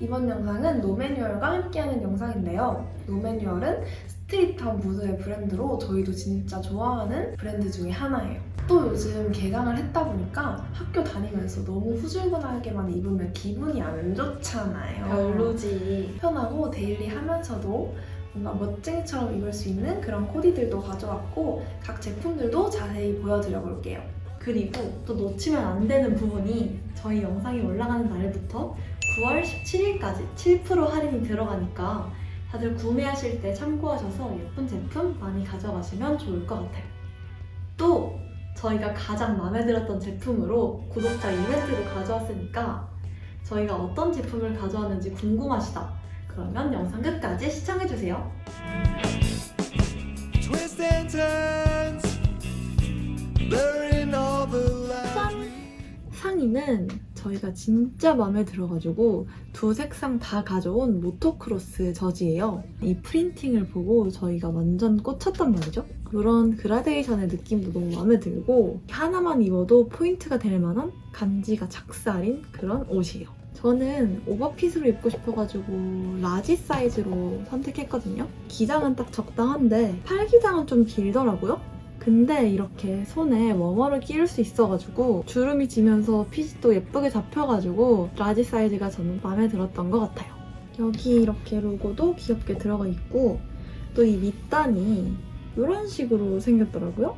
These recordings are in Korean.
이번 영상은 노매뉴얼과 함께하는 영상인데요. 노매뉴얼은 스트릿한 무드의 브랜드로 저희도 진짜 좋아하는 브랜드 중에 하나예요. 또 요즘 개강을 했다 보니까 학교 다니면서 너무 후줄근하게만 입으면 기분이 안 좋잖아요. 별로지. 편하고 데일리 하면서도 뭔가 멋쟁이처럼 입을 수 있는 그런 코디들도 가져왔고 각 제품들도 자세히 보여드려 볼게요. 그리고 또 놓치면 안 되는 부분이 저희 영상이 올라가는 날부터 9월 17일까지 7% 할인이 들어가니까 다들 구매하실 때 참고하셔서 예쁜 제품 많이 가져가시면 좋을 것 같아요. 또 저희가 가장 마음에 들었던 제품으로 구독자 이벤트도 가져왔으니까 저희가 어떤 제품을 가져왔는지 궁금하시다. 그러면 영상 끝까지 시청해주세요. Lines. 상의는 저희가 진짜 마음에 들어가지고 두 색상 다 가져온 모토크로스 저지예요. 이 프린팅을 보고 저희가 완전 꽂혔단 말이죠. 그런 그라데이션의 느낌도 너무 마음에 들고 하나만 입어도 포인트가 될 만한 간지가 작살인 그런 옷이에요. 저는 오버핏으로 입고 싶어가지고 라지 사이즈로 선택했거든요. 기장은 딱 적당한데 팔 기장은 좀 길더라고요. 근데 이렇게 손에 워머를 끼울 수 있어가지고 주름이 지면서 또 예쁘게 잡혀가지고 라지 사이즈가 저는 마음에 들었던 것 같아요. 여기 이렇게 로고도 귀엽게 들어가 있고 또 이 밑단이 이런 식으로 생겼더라고요.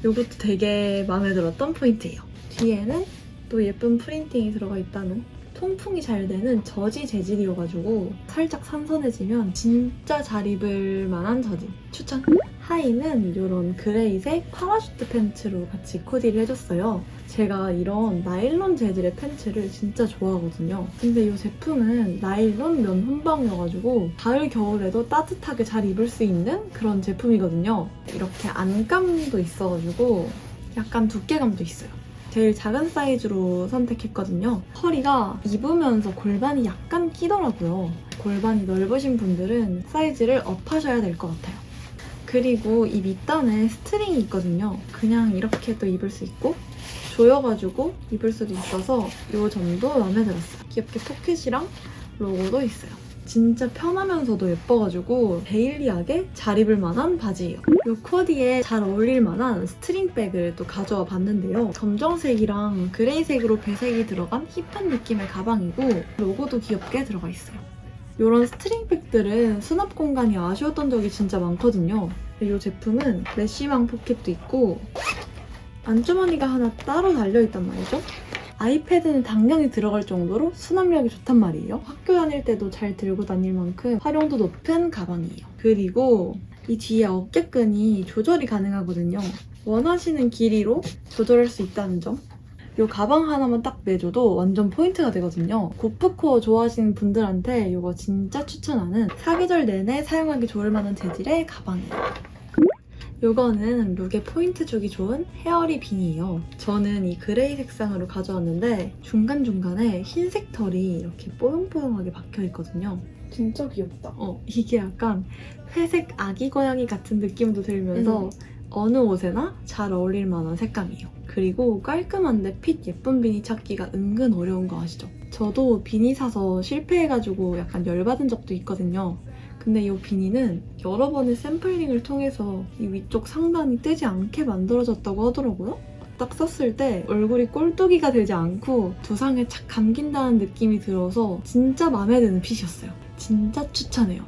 이것도 되게 마음에 들었던 포인트예요. 뒤에는 또 예쁜 프린팅이 들어가 있다는 통풍이 잘 되는 저지 재질이어가지고 살짝 산선해지면 진짜 잘 입을 만한 저지 추천! 하의는 이런 그레이색 파라슈트 팬츠로 같이 코디를 해줬어요. 제가 이런 나일론 재질의 팬츠를 진짜 좋아하거든요. 근데 이 제품은 나일론 면 혼방이어가지고 가을 겨울에도 따뜻하게 잘 입을 수 있는 그런 제품이거든요. 이렇게 안감도 있어가지고 약간 두께감도 있어요. 제일 작은 사이즈로 선택했거든요. 허리가 입으면서 골반이 약간 끼더라고요. 골반이 넓으신 분들은 사이즈를 업하셔야 될 것 같아요. 그리고 이 밑단에 스트링이 있거든요. 그냥 이렇게 또 입을 수 있고 조여가지고 입을 수도 있어서 이 점도 마음에 들었어요. 귀엽게 포켓이랑 로고도 있어요. 진짜 편하면서도 예뻐가지고 데일리하게 잘 입을 만한 바지예요. 이 코디에 잘 어울릴 만한 스트링백을 또 가져와 봤는데요. 검정색이랑 그레이색으로 배색이 들어간 힙한 느낌의 가방이고 로고도 귀엽게 들어가 있어요. 이런 스트링백들은 수납 공간이 아쉬웠던 적이 진짜 많거든요. 이 제품은 메쉬망 포켓도 있고 안주머니가 하나 따로 달려있단 말이죠. 아이패드는 당연히 들어갈 정도로 수납력이 좋단 말이에요. 학교 다닐 때도 잘 들고 다닐 만큼 활용도 높은 가방이에요. 그리고 이 뒤에 어깨끈이 조절이 가능하거든요. 원하시는 길이로 조절할 수 있다는 점. 이 가방 하나만 딱 매줘도 완전 포인트가 되거든요. 고프코어 좋아하시는 분들한테 이거 진짜 추천하는 사계절 내내 사용하기 좋을 만한 재질의 가방이에요. 이거는 룩에 포인트 주기 좋은 헤어리 비니예요. 저는 이 그레이 색상으로 가져왔는데 중간중간에 흰색 털이 이렇게 뽀용뽀용하게 박혀 있거든요. 진짜 귀엽다. 어, 이게 약간 회색 아기 고양이 같은 느낌도 들면서 음. 어느 옷에나 잘 어울릴 만한 색감이에요. 그리고 깔끔한데 핏 예쁜 비니 찾기가 은근 어려운 거 아시죠? 저도 비니 사서 실패해가지고 약간 열받은 적도 있거든요. 근데 이 비니는 여러 번의 샘플링을 통해서 이 위쪽 상단이 뜨지 않게 만들어졌다고 하더라고요. 딱 썼을 때 얼굴이 꼴뚜기가 되지 않고 두상에 착 감긴다는 느낌이 들어서 진짜 마음에 드는 핏이었어요. 진짜 추천해요.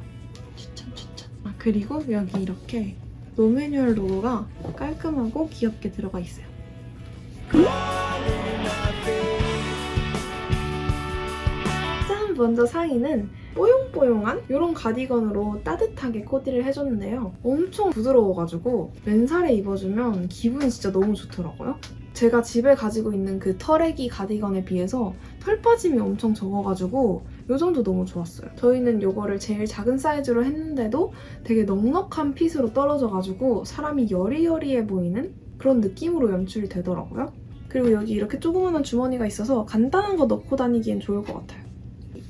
추천 추천. 아 그리고 여기 이렇게 노매뉴얼 로고가 깔끔하고 귀엽게 들어가 있어요. 짠! 먼저 상의는 뽀용뽀용한 이런 가디건으로 따뜻하게 코디를 해줬는데요. 엄청 부드러워가지고 맨살에 입어주면 기분이 진짜 너무 좋더라고요. 제가 집에 가지고 있는 그 털애기 가디건에 비해서 털 빠짐이 엄청 적어가지고 이 정도 너무 좋았어요. 저희는 이거를 제일 작은 사이즈로 했는데도 되게 넉넉한 핏으로 떨어져가지고 사람이 여리여리해 보이는 그런 느낌으로 연출이 되더라고요. 그리고 여기 이렇게 조그마한 주머니가 있어서 간단한 거 넣고 다니기엔 좋을 것 같아요.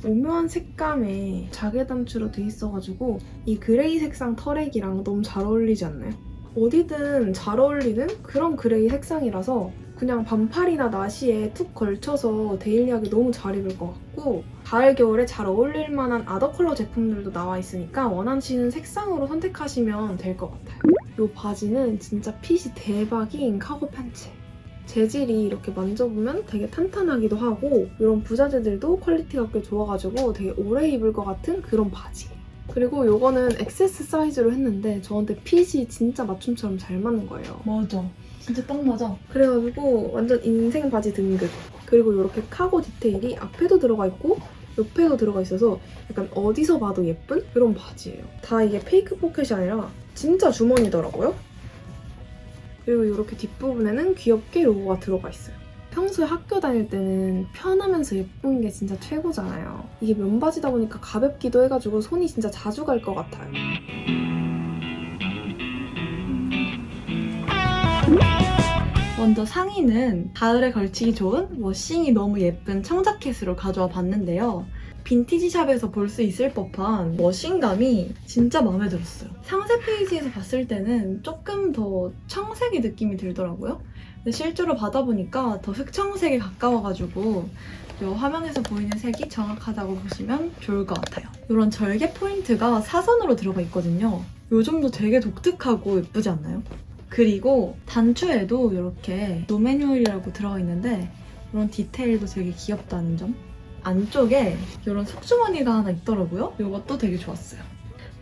오묘한 색감에 자개 단추로 돼 있어가지고 이 그레이 색상 털액이랑 너무 잘 어울리지 않나요? 어디든 잘 어울리는 그런 그레이 색상이라서 그냥 반팔이나 나시에 툭 걸쳐서 데일리하게 너무 잘 입을 것 같고 가을 겨울에 잘 어울릴 만한 아더 컬러 제품들도 나와 있으니까 원하시는 색상으로 선택하시면 될 것 같아요. 이 바지는 진짜 핏이 대박인 카고 팬츠. 재질이 이렇게 만져보면 되게 탄탄하기도 하고 이런 부자재들도 퀄리티가 꽤 좋아가지고 되게 오래 입을 것 같은 그런 바지. 그리고 이거는 XS 사이즈로 했는데 저한테 핏이 진짜 맞춤처럼 잘 맞는 거예요. 맞아. 진짜 딱 맞아. 그래가지고 완전 인생 바지 등급. 그리고 이렇게 카고 디테일이 앞에도 들어가 있고 옆에도 들어가 있어서 약간 어디서 봐도 예쁜 그런 바지예요. 다 이게 페이크 포켓이 아니라 진짜 주머니더라고요. 그리고 이렇게 뒷부분에는 귀엽게 로고가 들어가 있어요. 평소에 학교 다닐 때는 편하면서 예쁜 게 진짜 최고잖아요. 이게 면바지다 보니까 가볍기도 해가지고 손이 진짜 자주 갈 것 같아요. 먼저 상의는 가을에 걸치기 좋은 워싱이 너무 예쁜 청자켓으로 가져와 봤는데요. 빈티지 샵에서 볼 수 있을 법한 워싱감이 진짜 마음에 들었어요. 상세 페이지에서 봤을 때는 조금 더 청색의 느낌이 들더라고요. 근데 실제로 받아보니까 더 흑청색에 가까워가지고 이 화면에서 보이는 색이 정확하다고 보시면 좋을 것 같아요. 이런 절개 포인트가 사선으로 들어가 있거든요. 요즘도 되게 독특하고 예쁘지 않나요? 그리고 단추에도 이렇게 노매뉴얼이라고 들어가 있는데 이런 디테일도 되게 귀엽다는 점. 안쪽에 이런 속주머니가 하나 있더라고요. 이것도 되게 좋았어요.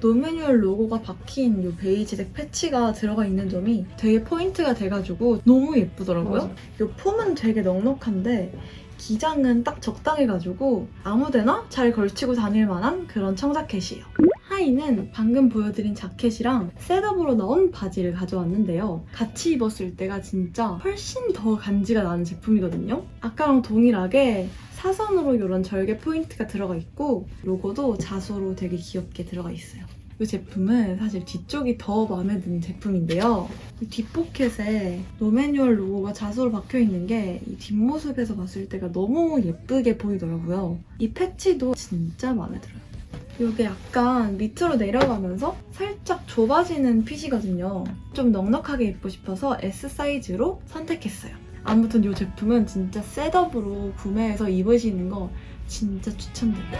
노매뉴얼 로고가 박힌 이 베이지색 패치가 들어가 있는 점이 되게 포인트가 돼가지고 너무 예쁘더라고요. 이 폼은 되게 넉넉한데 기장은 딱 적당해가지고 아무데나 잘 걸치고 다닐 만한 그런 청자켓이에요. 하의는 방금 보여드린 자켓이랑 셋업으로 나온 바지를 가져왔는데요. 같이 입었을 때가 진짜 훨씬 더 간지가 나는 제품이거든요. 아까랑 동일하게 사선으로 이런 절개 포인트가 들어가 있고 로고도 자수로 되게 귀엽게 들어가 있어요. 이 제품은 사실 뒤쪽이 더 마음에 드는 제품인데요. 이 뒷포켓에 노매뉴얼 로고가 자수로 박혀 있는 게 이 뒷모습에서 봤을 때가 너무 예쁘게 보이더라고요. 이 패치도 진짜 마음에 들어요. 이게 약간 밑으로 내려가면서 살짝 좁아지는 핏이거든요. 좀 넉넉하게 입고 싶어서 S 사이즈로 선택했어요. 아무튼 이 제품은 진짜 셋업으로 구매해서 입으시는 거 진짜 추천드려요.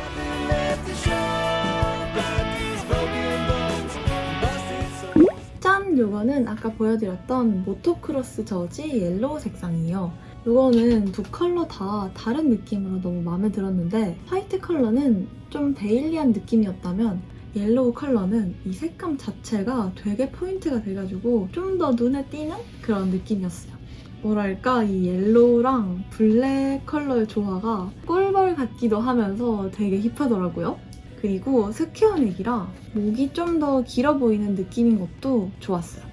짠! 요거는 아까 보여드렸던 모토크로스 저지 옐로우 색상이에요. 요거는 두 컬러 다 다른 느낌으로 너무 마음에 들었는데 화이트 컬러는 좀 데일리한 느낌이었다면 옐로우 컬러는 이 색감 자체가 되게 포인트가 돼가지고 좀 더 눈에 띄는 그런 느낌이었어요. 뭐랄까 이 옐로우랑 블랙 컬러의 조화가 꿀벌 같기도 하면서 되게 힙하더라고요. 그리고 스퀘어넥이라 목이 좀 더 길어 보이는 느낌인 것도 좋았어요.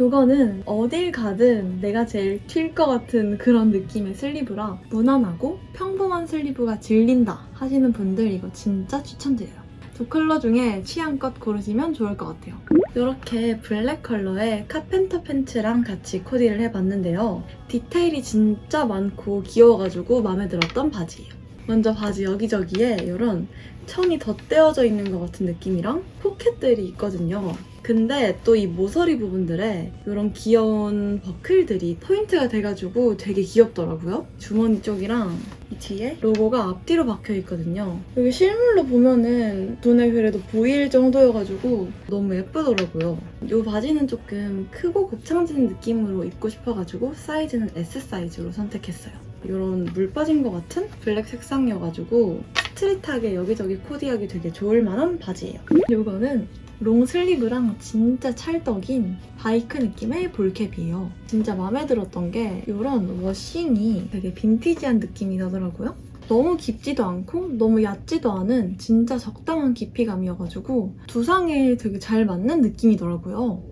이거는 어딜 가든 내가 제일 튈 것 같은 그런 느낌의 슬리브라 무난하고 평범한 슬리브가 질린다 하시는 분들 이거 진짜 추천드려요. 두 컬러 중에 취향껏 고르시면 좋을 것 같아요. 이렇게 블랙 컬러의 카펜터 팬츠랑 같이 코디를 해봤는데요. 디테일이 진짜 많고 귀여워가지고 마음에 들었던 바지예요. 먼저 바지 여기저기에 이런 천이 덧대어져 있는 것 같은 느낌이랑 포켓들이 있거든요. 근데 또 이 모서리 부분들에 이런 귀여운 버클들이 포인트가 돼가지고 되게 귀엽더라고요. 주머니 쪽이랑 이 뒤에 로고가 앞뒤로 박혀 있거든요. 여기 실물로 보면은 눈에 그래도 보일 정도여가지고 너무 예쁘더라고요. 이 바지는 조금 크고 곱창진 느낌으로 입고 싶어가지고 사이즈는 S 사이즈로 선택했어요. 이런 물 빠진 것 같은 블랙 색상이어가지고 스트릿하게 여기저기 코디하기 되게 좋을 만한 바지예요. 이거는 롱 슬리브랑 진짜 찰떡인 바이크 느낌의 볼캡이에요. 진짜 마음에 들었던 게 이런 워싱이 되게 빈티지한 느낌이 나더라고요. 너무 깊지도 않고 너무 얕지도 않은 진짜 적당한 깊이감이어가지고 두상에 되게 잘 맞는 느낌이더라고요.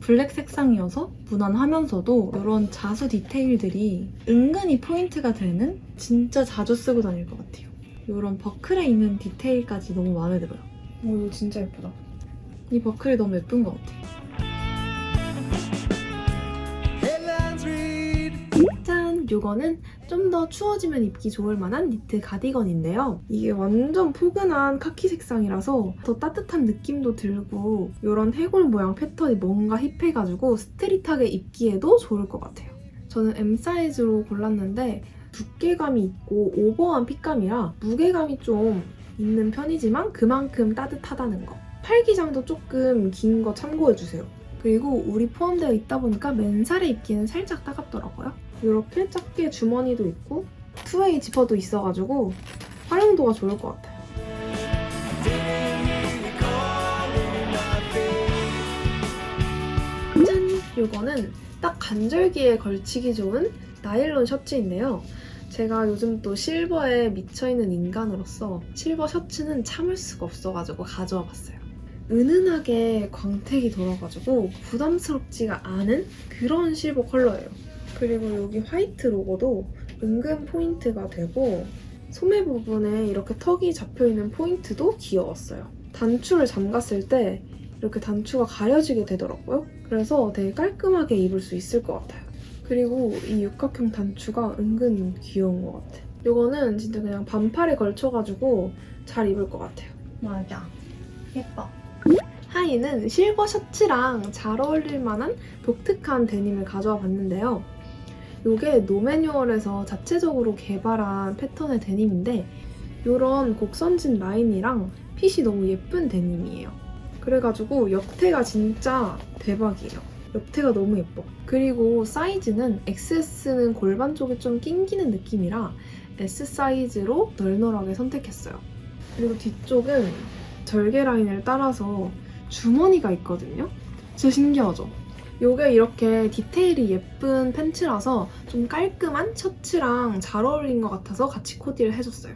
블랙 색상이어서 무난하면서도 이런 자수 디테일들이 은근히 포인트가 되는 진짜 자주 쓰고 다닐 것 같아요. 이런 버클에 있는 디테일까지 너무 마음에 들어요. 오, 이거 진짜 예쁘다. 이 버클이 너무 예쁜 것 read, 짠! 요거는 좀 더 추워지면 입기 좋을 만한 니트 가디건인데요. 이게 완전 포근한 카키 색상이라서 더 따뜻한 느낌도 들고 이런 해골 모양 패턴이 뭔가 힙해가지고 스트릿하게 입기에도 좋을 것 같아요. 저는 M 사이즈로 골랐는데 두께감이 있고 오버한 핏감이라 무게감이 좀 있는 편이지만 그만큼 따뜻하다는 거. 팔기장도 조금 긴 거 참고해주세요. 그리고 울이 포함되어 있다 보니까 맨살에 입기는 살짝 따갑더라고요. 이렇게 작게 주머니도 있고 투웨이 지퍼도 있어가지고 활용도가 좋을 것 같아요. 짠! 이거는 딱 관절기에 걸치기 좋은 나일론 셔츠인데요. 제가 요즘 또 실버에 미쳐있는 인간으로서 실버 셔츠는 참을 수가 없어가지고 가져와 봤어요. 은은하게 광택이 돌아가지고 부담스럽지가 않은 그런 실버 컬러예요. 그리고 여기 화이트 로고도 은근 포인트가 되고 소매 부분에 이렇게 턱이 잡혀있는 포인트도 귀여웠어요. 단추를 잠갔을 때 이렇게 단추가 가려지게 되더라고요. 그래서 되게 깔끔하게 입을 수 있을 것 같아요. 그리고 이 육각형 단추가 은근 귀여운 것 같아. 이거는 진짜 그냥 반팔에 걸쳐가지고 잘 입을 것 같아요. 맞아. 예뻐. 하의는 실버 셔츠랑 잘 어울릴 만한 독특한 데님을 가져와 봤는데요. 이게 노매뉴얼에서 자체적으로 개발한 패턴의 데님인데 이런 곡선진 라인이랑 핏이 너무 예쁜 데님이에요. 그래가지고 옆태가 진짜 대박이에요. 옆태가 너무 예뻐. 그리고 사이즈는 XS는 골반 쪽에 좀 낑기는 느낌이라 S 사이즈로 널널하게 선택했어요. 그리고 뒤쪽은 절개 라인을 따라서 주머니가 있거든요. 진짜 신기하죠? 요게 이렇게 디테일이 예쁜 팬츠라서 좀 깔끔한 셔츠랑 잘 어울린 것 같아서 같이 코디를 해줬어요.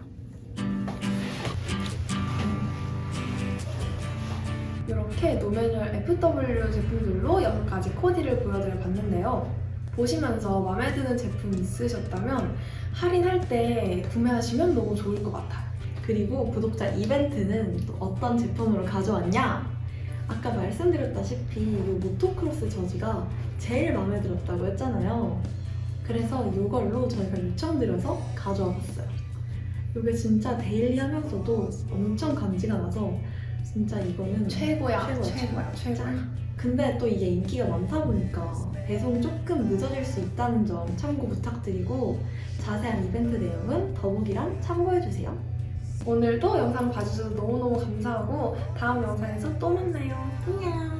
이렇게 노매뉴얼 FW 제품들로 6가지 코디를 보여드려 봤는데요. 보시면서 마음에 드는 제품 있으셨다면 할인할 때 구매하시면 너무 좋을 것 같아요. 그리고 구독자 이벤트는 또 어떤 제품으로 가져왔냐? 아까 말씀드렸다시피 이 모토크로스 저지가 제일 마음에 들었다고 했잖아요. 그래서 이걸로 저희가 요청드려서 가져와 봤어요. 이게 진짜 데일리 하면서도 엄청 감지가 나서 진짜 이거는 최고야, 최고야, 최고야, 최고야. 짠. 근데 또 이게 인기가 많다 보니까 배송 조금 늦어질 수 있다는 점 참고 부탁드리고 자세한 이벤트 내용은 더보기란 참고해주세요. 오늘도 영상 봐주셔서 너무너무 감사하고 다음 영상에서 또 만나요. 안녕.